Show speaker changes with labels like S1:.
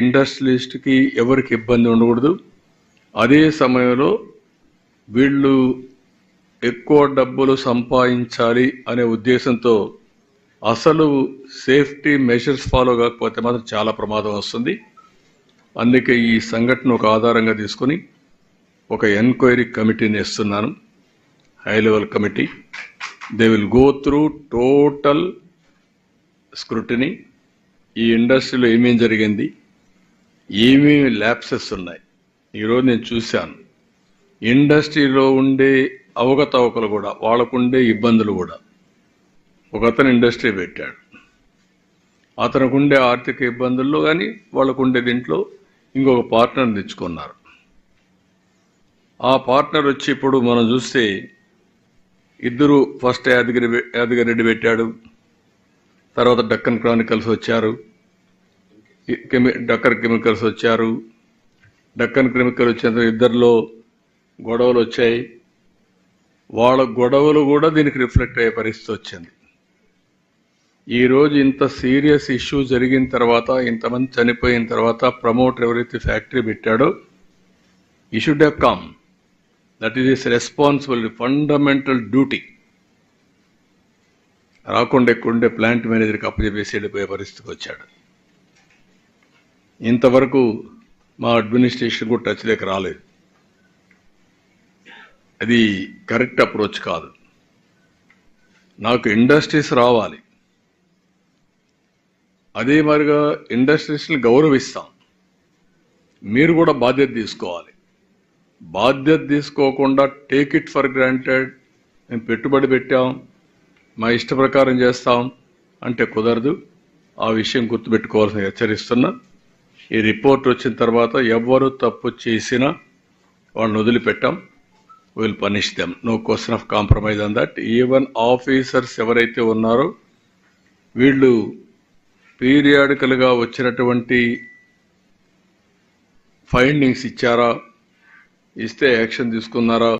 S1: ఇండస్ట్రియలిస్ట్కి ఎవరికి ఇబ్బంది ఉండకూడదు. అదే సమయంలో వీళ్ళు ఎక్కువ డబ్బులు సంపాదించాలి అనే ఉద్దేశంతో అసలు సేఫ్టీ మెషర్స్ ఫాలో కాకపోతే మాత్రం చాలా ప్రమాదం వస్తుంది. అందుకే ఈ సంఘటన ఒక ఆధారంగా తీసుకొని ఒక ఎంక్వైరీ కమిటీని ఇస్తున్నాను high level committee. They will go through total scrutiny. ఈ ఇండస్ట్రీలో ఏమేం జరిగింది? ఏమేమి ల్యాప్సెస్ ఉన్నాయి. ఈరోజు నేను చూశాను. ఇండస్ట్రీలో ఉండే అవకతవకలు కూడా వాళ్ళకుండే ఇబ్బందులు కూడా. ఒక అతను ఇండస్ట్రీ పెట్టాడు. అతనికి ఉండే ఆర్థిక ఇబ్బందుల్లో కానీ వాళ్ళకు ఉండే దీంట్లో ఇంకొక పార్ట్నర్ తెచ్చుకున్నారు. ఆ పార్ట్నర్ వచ్చి ఇప్పుడు మనం చూస్తే ఇద్దరు ఫస్ట్ యాదగిరి యాదగిరి రెడ్డి పెట్టాడు. తర్వాత డక్కన్ క్రానికల్స్ వచ్చారు. డక్కన్ కెమికల్స్ వచ్చారు. డక్కన్ కెమికల్ వచ్చిన ఇద్దరిలో గొడవలు వచ్చాయి. వాళ్ళ గొడవలు కూడా దీనికి రిఫ్లెక్ట్ అయ్యే పరిస్థితి వచ్చింది. ఈరోజు ఇంత సీరియస్ ఇష్యూ జరిగిన తర్వాత ఇంతమంది చనిపోయిన తర్వాత ప్రమోటర్ ఎవరైతే ఫ్యాక్టరీ పెట్టాడో he should have come that is his responsibility fundamental duty. రాకుండా ఎక్కుండే ప్లాంట్ మేనేజర్కి అప్పచెప్పేసి వెళ్ళిపోయే పరిస్థితికి వచ్చాడు. ఇంతవరకు మా అడ్మినిస్ట్రేషన్ కూడా టచ్ లేక రాలేదు. అది కరెక్ట్ అప్రోచ్ కాదు. నాకు ఇండస్ట్రీస్ రావాలి. అదే మరిగా ఇండస్ట్రీస్ని గౌరవిస్తాం. మీరు కూడా బాధ్యత తీసుకోవాలి. బాధ్యత తీసుకోకుండా టేక్ ఇట్ ఫర్ గ్రాంటెడ్ మేము పెట్టుబడి పెట్టాం. మా ఇష్ట ప్రకారం చేస్తాం. అంటే కుదరదు. ఆ విషయం గుర్తుపెట్టుకోవాల్సిన హెచ్చరిస్తున్నా. ఈ రిపోర్ట్ వచ్చిన తర్వాత ఎవరు తప్పు చేసినా వాళ్ళని వదిలిపెట్టాం. Will punish them no question of compromise on that even officers ఎవరైతే ఉన్నారో వీళ్ళు పీరియాడికల్గా వచ్చినటువంటి ఫైండింగ్స్ ఇచ్చారా? ఇస్తే యాక్షన్ తీసుకున్నారా?